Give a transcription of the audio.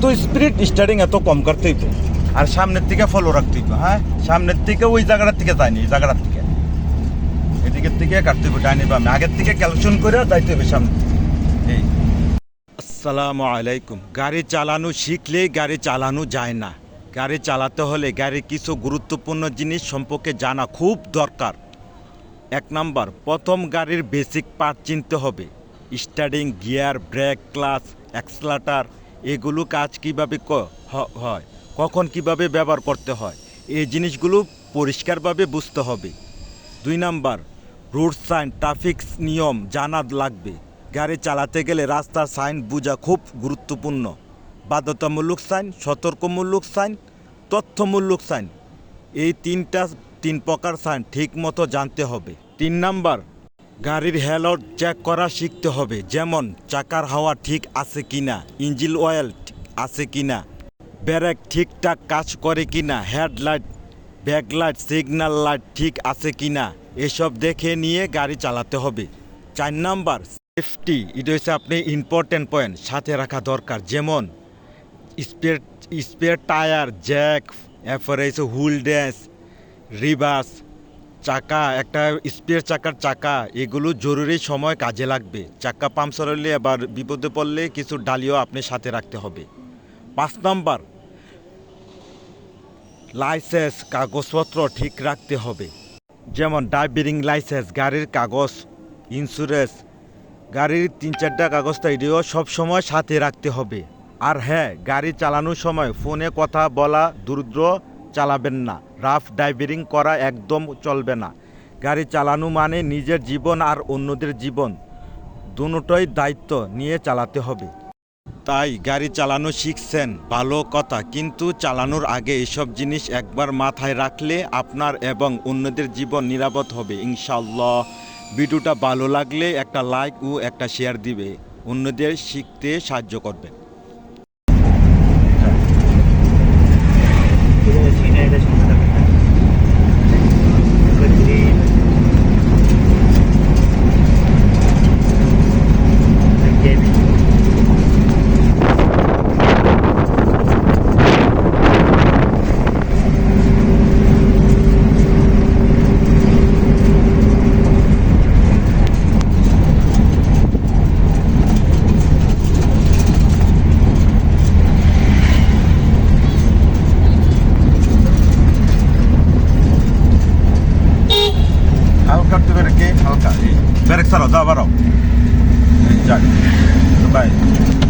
তো spirit starting এত কম করতে হইব আর সামনের থেকে ফলো রাখতে হইব হ্যাঁ? সামনের থেকে ওই জায়গাটার থেকে যায়নি, এই জায়গাটার থেকে এদিকের থেকে কাটতে হইব ডাইনি বামে। আগের থেকে ক্যালকুলেশন করে যাইতে হবে সামনে। এই। আসসালামু আলাইকুম। গাড়ি চালানো শিখলেই গাড়ি চালানো যায় না। গাড়ি চালাতে হলে গাড়ির কিছু গুরুত্বপূর্ণ জিনিস সম্পর্কে জানা খুব দরকার। এক নাম্বার, প্রথম গাড়ির বেসিক পার্ট চিনতে হবে। Starting gear brake clutch accelerator এগুলো কাজ কীভাবে হয়, কখন কীভাবে ব্যবহার করতে হয়, এই জিনিসগুলো পরিষ্কারভাবে বুঝতে হবে। দুই নাম্বার রুট সাইন, ট্রাফিক নিয়ম জানা লাগবে। গাড়ি চালাতে গেলে রাস্তার সাইন বোঝা খুব গুরুত্বপূর্ণ। বাধ্যতামূলক সাইন, সতর্কমূলক সাইন, তথ্যমূলক সাইন। এই তিনটা, তিন প্রকার সাইন ঠিক মতো জানতে হবে। তিন নাম্বার গাড়ির হেলট চেক করা শিখতে হবে, যেমন চাকার হাওয়া ঠিক আছে কিনা ইঞ্জিন অয়েল ঠিক আছে কিনা ব্রেক ঠিকঠাক কাজ করে কিনা হেডলাইট ব্যাকলাইট সিগন্যাল লাইট ঠিক আছে কিনা, এসব দেখে নিয়ে গাড়ি চালাতে হবে। চার নাম্বার সেফটি এটা হচ্ছে আপনি ইম্পর্টেন্ট পয়েন্ট সাথে রাখা দরকার, যেমন স্পেয়ার স্পেয়ার টায়ার জ্যাক এরপরে হচ্ছে হুইল ড্যান্স রিভার্স চাকা, একটা স্পেয়ার চাকার চাকা, এগুলো জরুরি সময় কাজে লাগবে। চাকা পাংচার হলে আবার বিপদে পড়লে কিছু ডালিও আপনি সাথে রাখতে হবে। পাঁচ নাম্বার, লাইসেন্স, কাগজপত্র ঠিক রাখতে হবে। যেমন ড্রাইভিং লাইসেন্স, গাড়ির কাগজ ইন্স্যুরেন্স গাড়ির তিন চারটা কাগজটা এটিও সবসময় সাথে রাখতে হবে। আর হ্যাঁ গাড়ি চালানোর সময় ফোনে কথা বলা দ্রুত চালাবেন না। রাফ ড্রাইভিং করা একদম চলবে না। গাড়ি চালানো মানে নিজের জীবন আর অন্যদের জীবন। দুটোই দায়িত্ব নিয়ে চালাতে হবে। তাই গাড়ি চালানো শিখছেন, ভালো কথা। কিন্তু চালানোর আগে এসব জিনিস একবার মাথায় রাখলে আপনার এবং অন্যদের জীবন নিরাপদ হবে ইনশাল্লাহ ভিডিওটা ভালো লাগলে একটা লাইক ও একটা শেয়ার দিবে। অন্যদের শিখতে সাহায্য করবে। 그렇게 가깝다. 베렉사로 잡아라. 자, 바이.